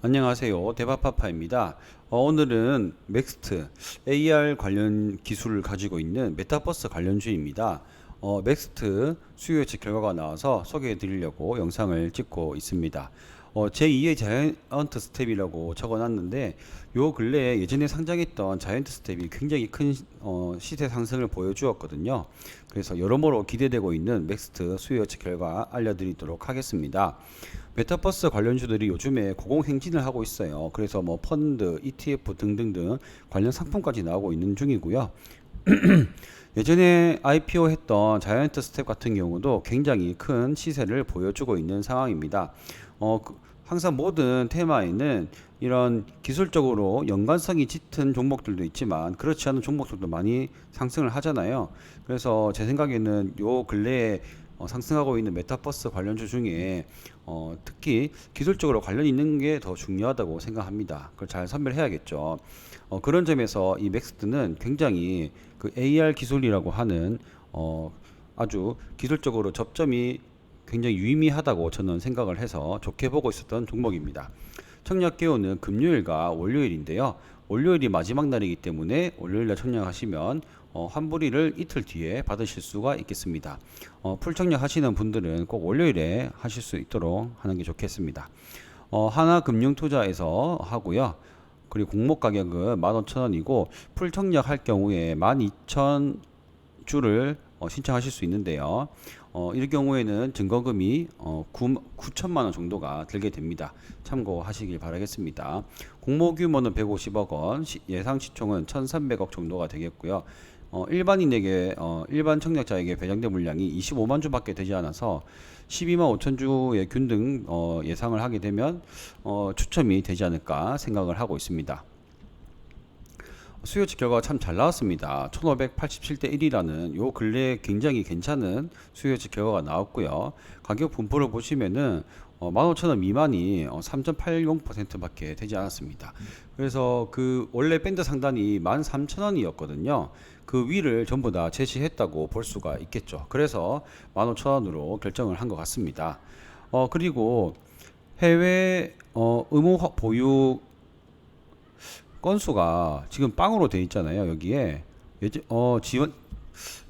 안녕하세요. 대바파파입니다. 어, 오늘은 맥스트 AR 관련 기술을 가지고 있는 메타버스 관련주입니다. 어, 맥스트 수요 예측 결과가 나와서 소개해 드리려고 영상을 찍고 있습니다. 어, 제2의 자이언트 스텝이라고 적어놨는데 요 근래에 예전에 상장했던 자이언트 스텝이 굉장히 큰 어, 시세 상승을 보여주었거든요. 그래서 여러모로 기대되고 있는 맥스트 수요 예측 결과 알려드리도록 하겠습니다. 메타버스 관련주들이 요즘에 고공행진을 하고 있어요. 그래서 뭐 펀드, ETF 등등등 관련 상품까지 나오고 있는 중이고요. 예전에 IPO 했던 자이언트 스텝 같은 경우도 굉장히 큰 시세를 보여주고 있는 상황입니다. 어, 그- 항상 모든 테마에는 이런 기술적으로 연관성이 짙은 종목들도 있지만 그렇지 않은 종목들도 많이 상승을 하잖아요. 그래서 제 생각에는 요 근래에 어, 상승하고 있는 메타버스 관련주 중에 어, 특히 기술적으로 관련 있는 게 더 중요하다고 생각합니다. 그걸 잘 선별해야겠죠. 어, 그런 점에서 이 맥스트는 굉장히 그 AR 기술이라고 하는 어, 아주 기술적으로 접점이 굉장히 유의미하다고 저는 생각을 해서 좋게 보고 있었던 종목입니다. 청약 개요는 금요일과 월요일인데요. 월요일이 마지막 날이기 때문에 월요일날 청약하시면 어, 환불일을 이틀 뒤에 받으실 수가 있겠습니다. 어, 풀청약 하시는 분들은 꼭 월요일에 하실 수 있도록 하는 게 좋겠습니다. 어, 하나금융투자에서 하고요. 그리고 공모 가격은 15,000원이고 풀청약 할 경우에 12,000주를 어, 신청하실 수 있는데요. 어, 이럴 경우에는 증거금이 어, 9, 9천만 원 정도가 들게 됩니다. 참고하시길 바라겠습니다. 공모 규모는 150억 원, 시- 예상 시총은 1,300억 정도가 되겠고요. 어, 일반인에게 어, 일반 청약자에게 배정된 물량이 25만 주밖에 되지 않아서 12만 5천 주의 균등 어, 예상을 하게 되면 어, 추첨이 되지 않을까 생각을 하고 있습니다. 수요치 결과가 참 잘 나왔습니다. 1587대 1이라는 요 근래에 굉장히 괜찮은 수요치 결과가 나왔고요. 가격 분포를 보시면은 어, 15,000원 미만이 어, 3.80%밖에 되지 않았습니다. 그래서 그 원래 밴드 상단이 13,000원이었거든요. 그 위를 전부 다 제시했다고 볼 수가 있겠죠. 그래서 15,000원으로 결정을 한 것 같습니다. 어, 그리고 해외 어, 의무 허- 보유 건수가 지금 빵으로 돼 있잖아요. 여기에 예전 어 지원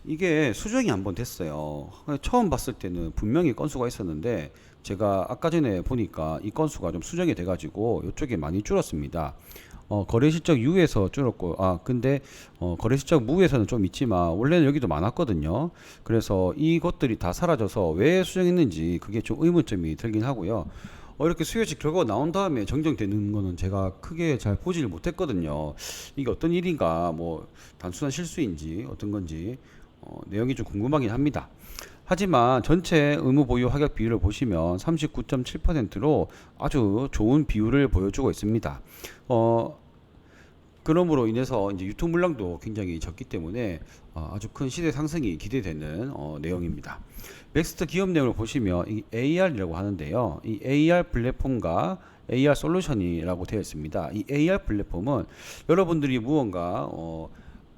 이게 수정이 한번 됐어요. 처음 봤을 때는 분명히 건수가 있었는데 제가 아까 전에 보니까 이 건수가 좀 수정이 돼가지고 이쪽에 많이 줄었습니다. 어, 거래 실적 유에서 줄었고, 아, 근데, 어, 거래 실적 무에서는 좀 있지만, 원래는 여기도 많았거든요. 그래서 이것들이 다 사라져서 왜 수정했는지 그게 좀 의문점이 들긴 하고요. 어, 이렇게 수요직 결과가 나온 다음에 정정되는 거는 제가 크게 잘 보지를 못했거든요. 이게 어떤 일인가, 뭐, 단순한 실수인지 어떤 건지, 어, 내용이 좀 궁금하긴 합니다. 하지만 전체 의무 보유 하격 비율을 보시면 39.7%로 아주 좋은 비율을 보여주고 있습니다. 어, 그럼으로 인해서 이제 유통 물량도 굉장히 적기 때문에 어, 아주 큰 시대 상승이 기대되는 어, 내용입니다. 맥스트 기업 내용을 보시면 이 AR이라고 하는데요. 이 AR 플랫폼과 AR 솔루션이라고 되어 있습니다. 이 AR 플랫폼은 여러분들이 무언가 어,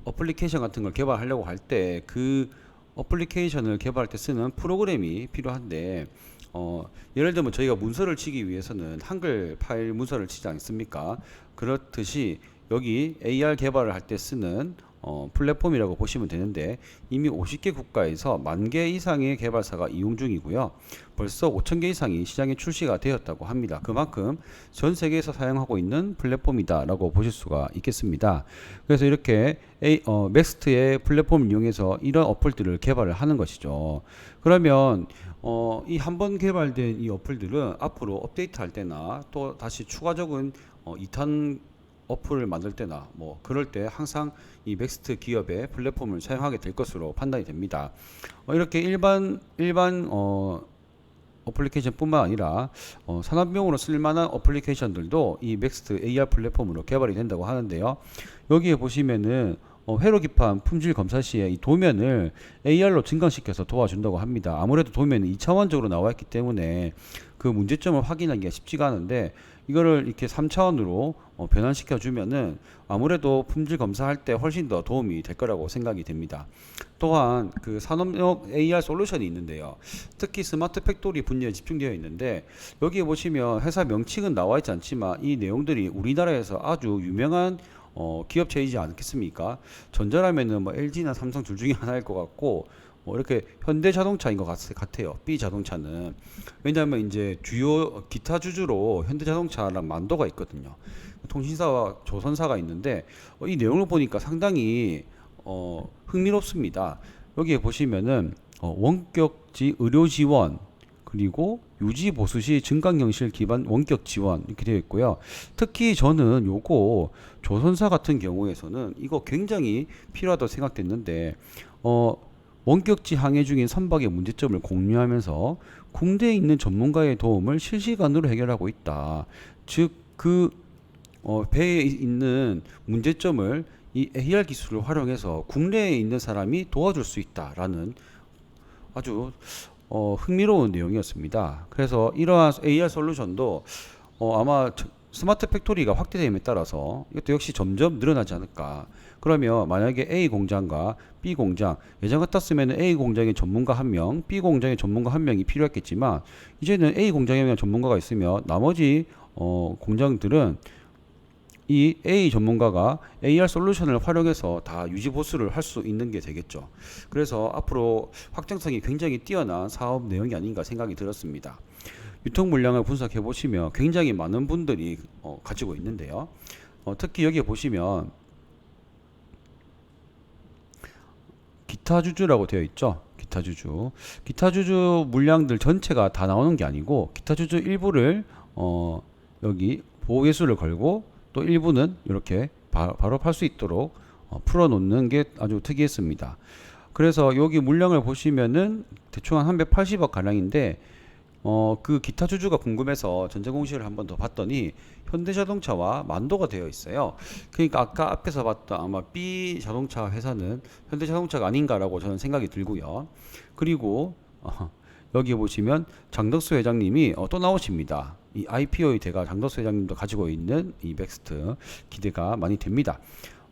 어플리케이션 같은 걸 개발하려고 할 때 그 어플리케이션을 개발할 때 쓰는 프로그램이 필요한데 어, 예를 들면 저희가 문서를 치기 위해서는 한글 파일 문서를 치지 않습니까? 그렇듯이 여기 AR 개발을 할 때 쓰는 어, 플랫폼이라고 보시면 되는데 이미 50개 국가에서 만 개 이상의 개발사가 이용 중이고요. 벌써 5천 개 이상이 시장에 출시가 되었다고 합니다. 그만큼 전 세계에서 사용하고 있는 플랫폼이다라고 보실 수가 있겠습니다. 그래서 이렇게 A, 어, 맥스트의 플랫폼을 이용해서 이런 어플들을 개발을 하는 것이죠. 그러면 어, 이 한 번 개발된 이 어플들은 앞으로 업데이트할 때나 또 다시 추가적인 어, 2탄 어플을 만들 때나 뭐 그럴 때 항상 이 맥스트 기업의 플랫폼을 사용하게 될 것으로 판단이 됩니다. 어, 이렇게 일반 일반 어, 어플리케이션뿐만 아니라 어, 산업용으로 쓸만한 어플리케이션들도 이 맥스트 AR 플랫폼으로 개발이 된다고 하는데요. 여기에 보시면은 어, 회로 기판 품질 검사 시에 이 도면을 AR로 증강시켜서 도와준다고 합니다. 아무래도 도면이 2차원적으로 나와 있기 때문에 그 문제점을 확인하기가 쉽지가 않은데 이거를 이렇게 3차원으로 어, 변환시켜 주면은 아무래도 품질 검사할 때 훨씬 더 도움이 될 거라고 생각이 됩니다. 또한 그 산업용 AR 솔루션이 있는데요. 특히 스마트 팩토리 분야에 집중되어 있는데 여기에 보시면 회사 명칭은 나와 있지 않지만 이 내용들이 우리나라에서 아주 유명한 어, 기업체이지 않겠습니까? 전자라면은 뭐 LG나 삼성 둘 중에 하나일 것 같고 뭐 이렇게 현대 자동차인 것 같, 같아요. B 자동차는 왜냐하면 이제 주요 기타 주주로 현대 자동차랑 만도가 있거든요. 통신사와 조선사가 있는데 어, 이 내용을 보니까 상당히 어, 흥미롭습니다. 여기에 보시면은 어, 원격지 의료 지원 그리고 유지 보수 시 증강경실 기반 원격 지원 이렇게 되어 있고요. 특히 저는 요거 조선사 같은 경우에서는 이거 굉장히 필요하다고 생각됐는데 어 원격지 항해 중인 선박의 문제점을 공유하면서 군대에 있는 전문가의 도움을 실시간으로 해결하고 있다. 즉그 어, 배에 있는 문제점을 이 AR 기술을 활용해서 국내에 있는 사람이 도와줄 수 있다라는 아주 어, 흥미로운 내용이었습니다. 그래서 이러한 AR 솔루션도 어, 아마 저- 스마트 팩토리가 확대됨에 따라서 이것도 역시 점점 늘어나지 않을까. 그러면 만약에 A 공장과 B 공장 예전 같았으면 A 공장의 전문가 한 명, B 공장의 전문가 한 명이 필요했겠지만 이제는 A 공장에 전문가가 있으면 나머지 어, 공장들은 이 A 전문가가 AR 솔루션을 활용해서 다 유지 보수를 할 수 있는 게 되겠죠. 그래서 앞으로 확장성이 굉장히 뛰어난 사업 내용이 아닌가 생각이 들었습니다. 유통 물량을 분석해 보시면 굉장히 많은 분들이 어, 가지고 있는데요. 어, 특히 여기에 보시면 기타 주주라고 되어 있죠. 기타 주주. 기타 주주 물량들 전체가 다 나오는 게 아니고 기타 주주 일부를 어, 여기 보호 예수를 걸고 또 일부는 이렇게 바, 로 팔 수 있도록 어, 풀어 놓는 게 아주 특이했습니다. 그래서 여기 물량을 보시면은 대충 한 380억 가량인데 어, 그 기타 주주가 궁금해서 전자 공시를 한번 더 봤더니 현대자동차와 만도가 되어 있어요. 그러니까 아까 앞에서 봤던 아마 B 자동차 회사는 현대자동차가 아닌가라고 저는 생각이 들고요. 그리고 어, 여기 보시면 장덕수 회장님이 어, 또 나오십니다. 이 IPO의 대가 장덕수 회장님도 가지고 있는 이 맥스트 기대가 많이 됩니다.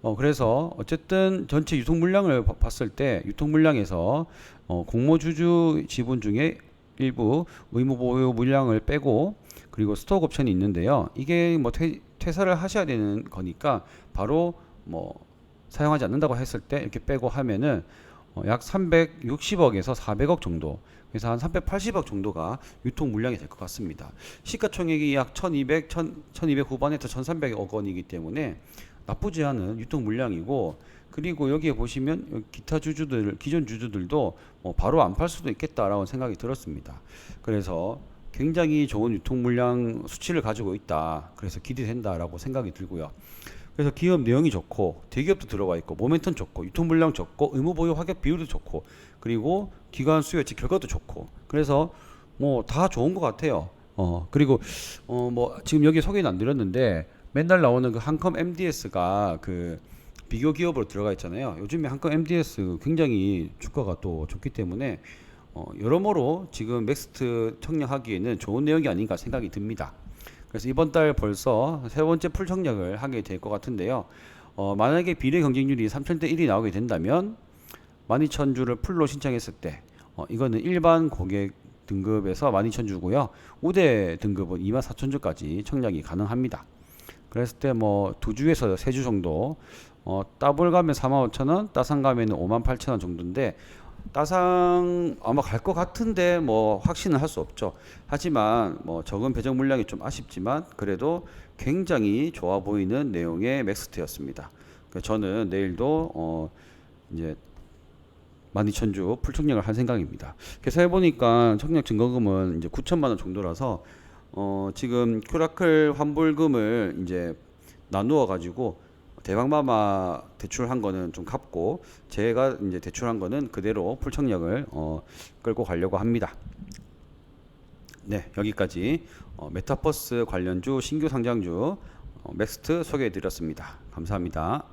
어, 그래서 어쨌든 전체 유통 물량을 봐- 봤을 때 유통 물량에서 어, 공모주주 지분 중에 일부 의무 보유 물량을 빼고 그리고 스톡 옵션이 있는데요. 이게 뭐 퇴, 퇴사를 하셔야 되는 거니까 바로 뭐 사용하지 않는다고 했을 때 이렇게 빼고 하면은 어, 약 360억에서 400억 정도 그래서 한 380억 정도가 유통 물량이 될 것 같습니다. 시가총액이 약 1200, 1000, 1200 후반에서 1300억 원이기 때문에 나쁘지 않은 유통 물량이고 그리고 여기에 보시면 기타 주주들 기존 주주들도 뭐 바로 안 팔 수도 있겠다라고 생각이 들었습니다. 그래서 굉장히 좋은 유통 물량 수치를 가지고 있다. 그래서 기대된다라고 생각이 들고요. 그래서 기업 내용이 좋고 대기업도 들어가 있고 모멘텀 좋고 유통 물량 좋고 의무 보유 확약 비율도 좋고 그리고 기관 수요치 결과도 좋고 그래서 뭐 다 좋은 것 같아요. 어 그리고 어 뭐 지금 여기 소개는 안 드렸는데 맨날 나오는 그 한컴 MDS가 그 비교 기업으로 들어가 있잖아요. 요즘에 한컴 MDS 굉장히 주가가 또 좋기 때문에 어, 여러모로 지금 맥스트 청약하기에는 좋은 내용이 아닌가 생각이 듭니다. 그래서 이번 달 벌써 세 번째 풀 청약을 하게 될 것 같은데요. 어, 만약에 비례 경쟁률이 3천대 1이 나오게 된다면 12,000주를 풀로 신청했을 때 어, 이거는 일반 고객 등급에서 12,000주고요. 우대 등급은 24,000주까지 청약이 가능합니다. 그랬을 때 뭐 두 주에서 세 주 정도 어, 더블 가면 45,000원, 따상 가면 58,000원 정도인데 따상 아마 갈 것 같은데 뭐 확신은 할 수 없죠. 하지만 뭐 적은 배정 물량이 좀 아쉽지만 그래도 굉장히 좋아 보이는 내용의 맥스트였습니다. 저는 내일도 어 이제 12,000주 풀청약을 할 생각입니다. 그래서 해보니까 청약 증거금은 이제 9천만 원 정도라서 어 지금 큐라클 환불금을 이제 나누어 가지고 대방마마 대출한 거는 좀 갚고 제가 이제 대출한 거는 그대로 풀청약을 어 끌고 가려고 합니다. 네 여기까지 어, 메타버스 관련주 신규 상장주 어, 맥스트 소개해 드렸습니다. 감사합니다.